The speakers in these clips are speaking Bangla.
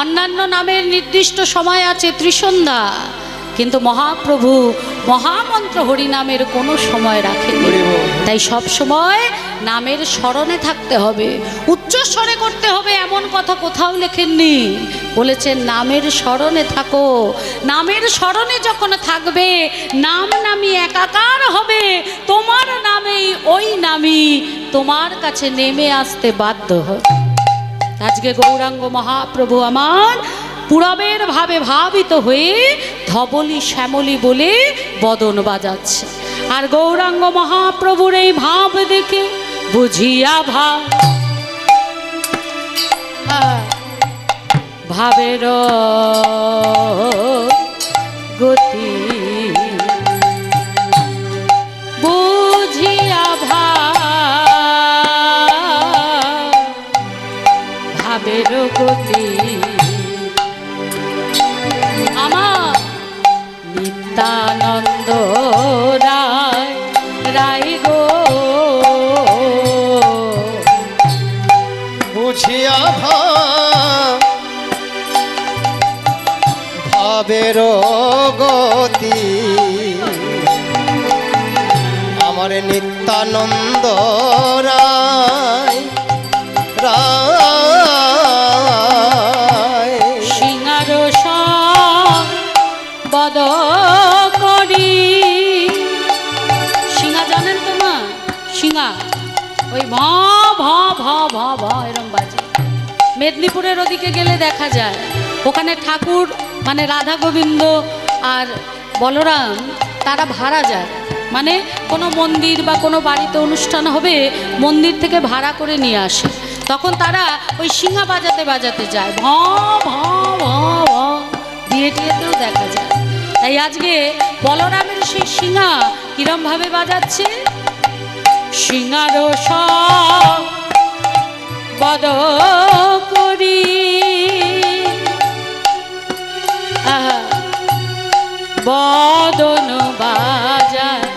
অন্যান্য নামের নির্দিষ্ট সময় আছে ত্রিসন্ধ্যা। কিন্তু মহাপ্রভু মহামন্ত্র হরিনামের কোনো সময় রাখেন। তাই সব সময় নামের স্মরণে থাকতে হবে। উচ্চস্বরে করতে হবে এমন কথা কোথাও লেখেননি। বলেছেন নামের স্মরণে থাকো। নামের স্মরণে যখন থাকবে নাম নামি একাকার হবে। তোমার নামেই ওই নামই তোমার কাছে নেমে আসতে বাধ্য হবে। আজকে গৌরাঙ্গ মহাপ্রভু আমার পুরবের ভাবে ভাবিত হয়ে ধবলি শ্যামলি বলে বদন বাজাচ্ছে। আর গৌরাঙ্গ মহাপ্রভুর এই ভাব দেখে বুঝিয়া ভাব। ভাবের বুঝিয়া ভাব ভাবের গতি। আমার নিত্যানন্দ রায় রায়। সিঙ্গার বদ করি। সিঙ্গা জানেন তো মা? সিঙ্গা ওই ভ ভ ভ ভ ভ বাজে মেদিনীপুরের ওদিকে গেলে দেখা যায়। ওখানে ঠাকুর মানে রাধা গোবিন্দ আর বলরাম, তারা ভাড়া যায়। মানে কোনো মন্দির বা কোনো বাড়িতে অনুষ্ঠান হবে, মন্দির থেকে ভাড়া করে নিয়ে আসে। তখন তারা ওই সিঙ্গা বাজাতে বাজাতে যায়। ভ ভ ভ ভ বিয়ে টিয়েতেও দেখা যায়। তাই আজকে বলরামের সেই সিঙ্গা কিরমভাবে বাজাচ্ছে? সিঙ্গার বদ করি। বদন বাজায়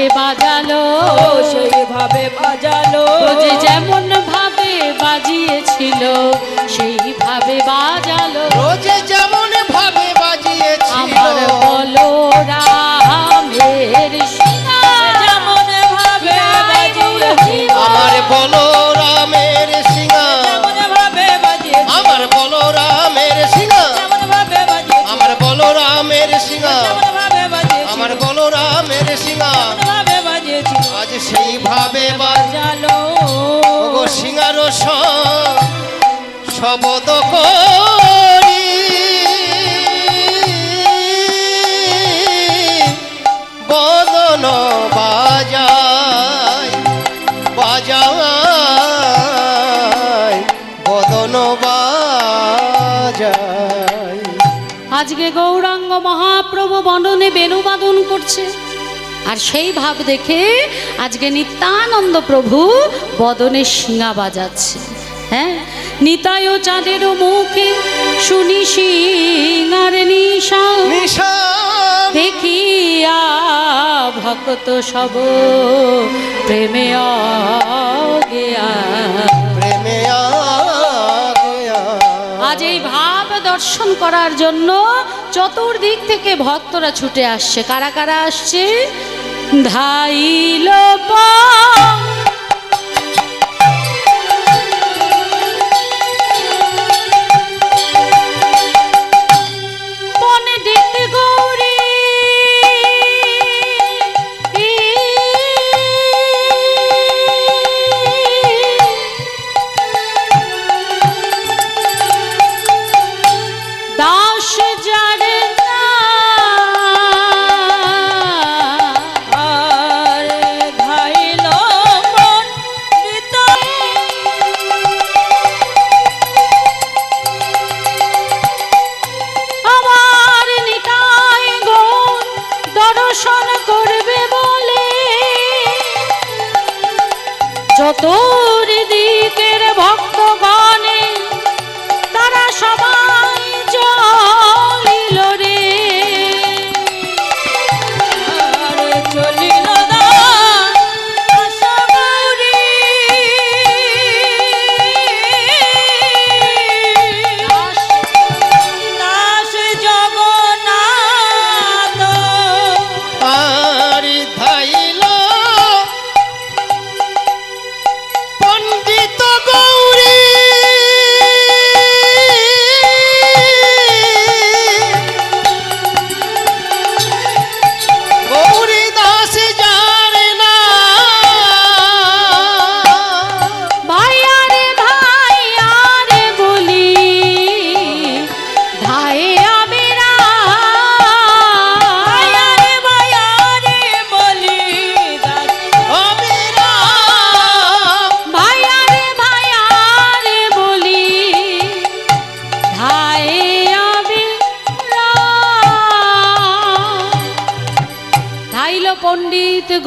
সেইভাবে বাজালো সেইভাবে বাজালো। যে যেমন ভাবে বাজিয়েছিল সেইভাবে বাজালো। রোজে শবদ করি। বদন বাজায় বাজায় বদন বাজায়। আজকে গৌরাঙ্গ মহাপ্রভু বননে বেণুবাদন করছে। আর সেই ভাব দেখে আজকে নিত্যানন্দ প্রভু বদনে শিঙা বাজাচ্ছে। হ্যাঁ? নিতায় চাঁদের মুখে শুনি সিঙার নিশা। দেখিয়া ভক্ত সব প্রেমে অগেয়া। প্রেমে আজ এই ভাব দর্শন করার জন্য চতুর্দিক থেকে ভক্তরা ছুটে আসছে। কারা কারা আসছে? ধাইল পা-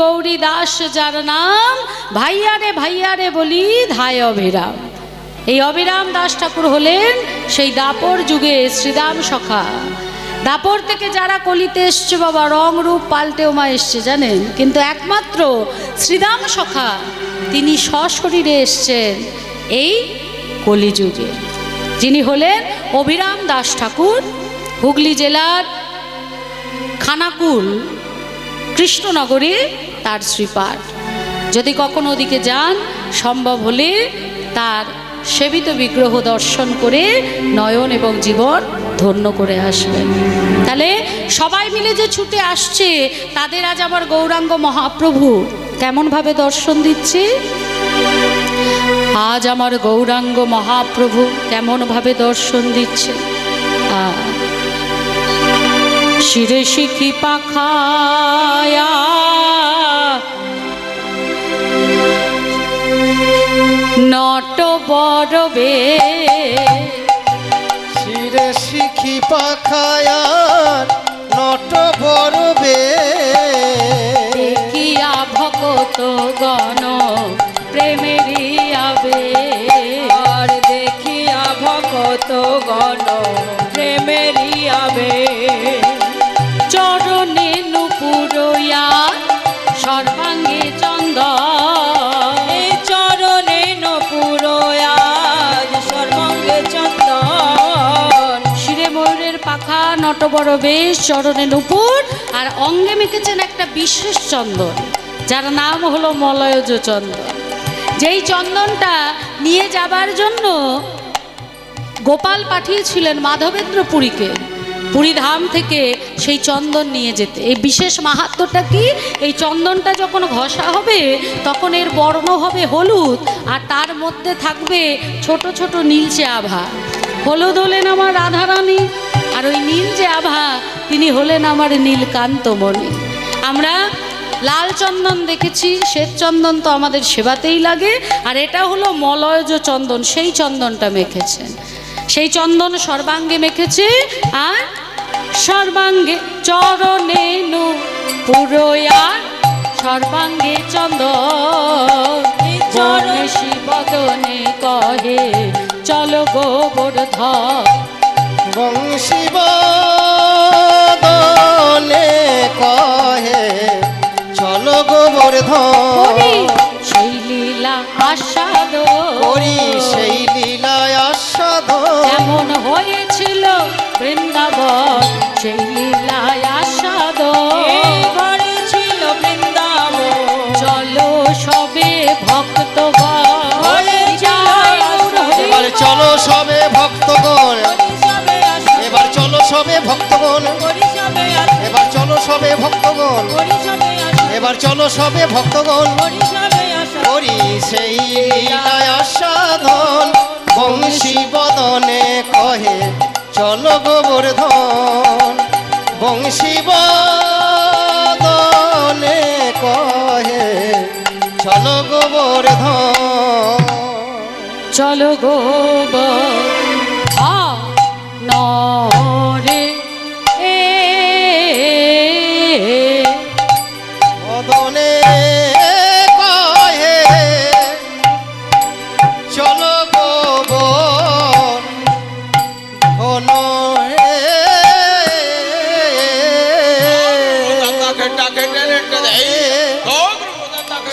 গৌরী দাস, যার নাম ভাইয়ারে ভাইয়ারে বলি ধায় অভিরাম এই অবিরাম দাস ঠাকুর হলেন সেই দাপর যুগে শ্রীরাম সখা। দাপর থেকে যারা কলিতে এসছে বাবা, রং রূপ পাল্টেও মা এসছে, জানেন? কিন্তু একমাত্র শ্রীরাম সখা, তিনি সশরীরে এসছেন এই কলিযুগে। যিনি হলেন অভিরাম দাস ঠাকুর, হুগলি জেলার খানাকুল কৃষ্ণনগরে তার শ্রীপাঠ যদি কখনো ওদিকে যান, সম্ভব হলে তার সেবিত বিগ্রহ দর্শন করে নয়ন এবং জীবন ধন্য করে আসবেন। তাহলে সবাই মিলে যে ছুটে আসছে, তাদের আজ আমার গৌরাঙ্গ মহাপ্রভু কেমনভাবে দর্শন দিচ্ছে? আজ আমার গৌরাঙ্গ মহাপ্রভু কেমনভাবে দর্শন দিচ্ছে? আ শিরে শিখি পাখায়া। নট বড়বে শিরে শিখি পাখায়ার নট বড়বে দেখিয়া ভকত গণ প্রেমেরই আবে। আর দেখিয়া ভকত গণ প্রেমেরই আবে। পাখা নটবড় বেশ চরণে নুপুর আর অঙ্গে মেখেছেন একটা বিশেষ চন্দন, যার নাম হলো মলয়জ চন্দন যেই চন্দনটা নিয়ে যাবার জন্য গোপাল পাঠিয়েছিলেন মাধবেন্দ্র পুরীকে পুরীধাম থেকে সেই চন্দন নিয়ে যেতে। এই বিশেষ মাহাত্ম্যটা কি? এই চন্দনটা যখন ঘষা হবে, তখন এর বর্ণ হবে হলুদ, আর তার মধ্যে থাকবে ছোট ছোট নীলচে আভা হলুদ হলেন আমার রাধারানী আর ওই নীল যে আভা, তিনি হলেন আমার নীলকান্তমণি আমরা লাল চন্দন দেখেছি শ্বেত চন্দন তো আমাদের সেবাতেই লাগে, আর এটা হলো মলয়জ চন্দন, সেই চন্দনটা মেখেছেন। সেই চন্দন সর্বাঙ্গে মেখেছে, আর সর্বাঙ্গে চরণে নু পুরোয়ার সর্বাঙ্গে চন্দন। এই চরণ- বনেশী বদনে কহে, চলো গোবর্ধন। বংশী দলে কহে চলো গোবর্ধন সেই লীলা আস্বাদ। করি সেই লীলায় আস্বাদ। এমন হয়েছিল বৃন্দাবন সেই লীলায় ভক্তগণ এবার চলো সবে ভক্তগণ। এবার চলো সবে ভক্তগণ। করি সেই আস্বাদন। বংশী বদনে কহে, চলো গোবর্ধন। বংশী বদনে কহে, চলো গোবর্ধন। চলো গোব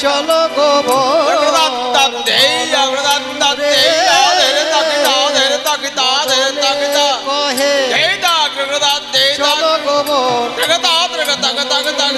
চলো গো কহে চলো গোবর তগ তগ তগ তগ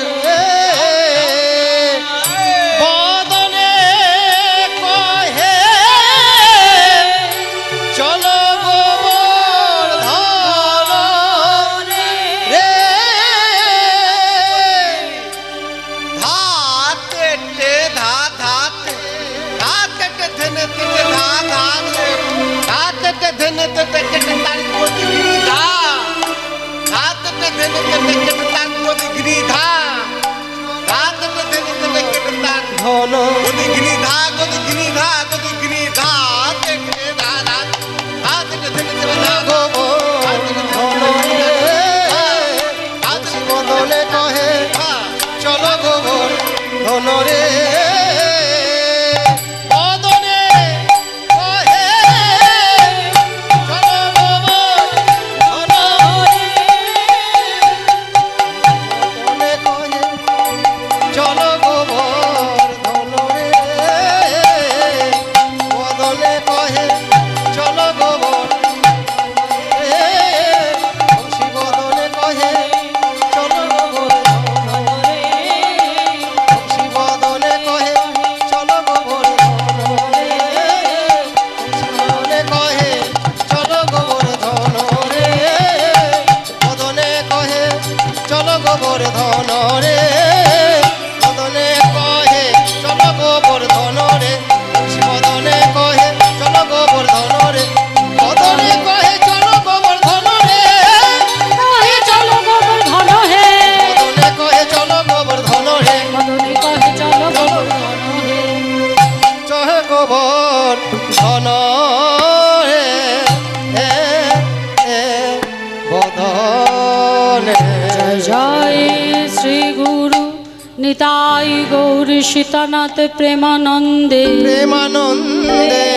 নিতাই গৌর সীতানাথ প্রেমানন্দে। প্রেমানন্দে।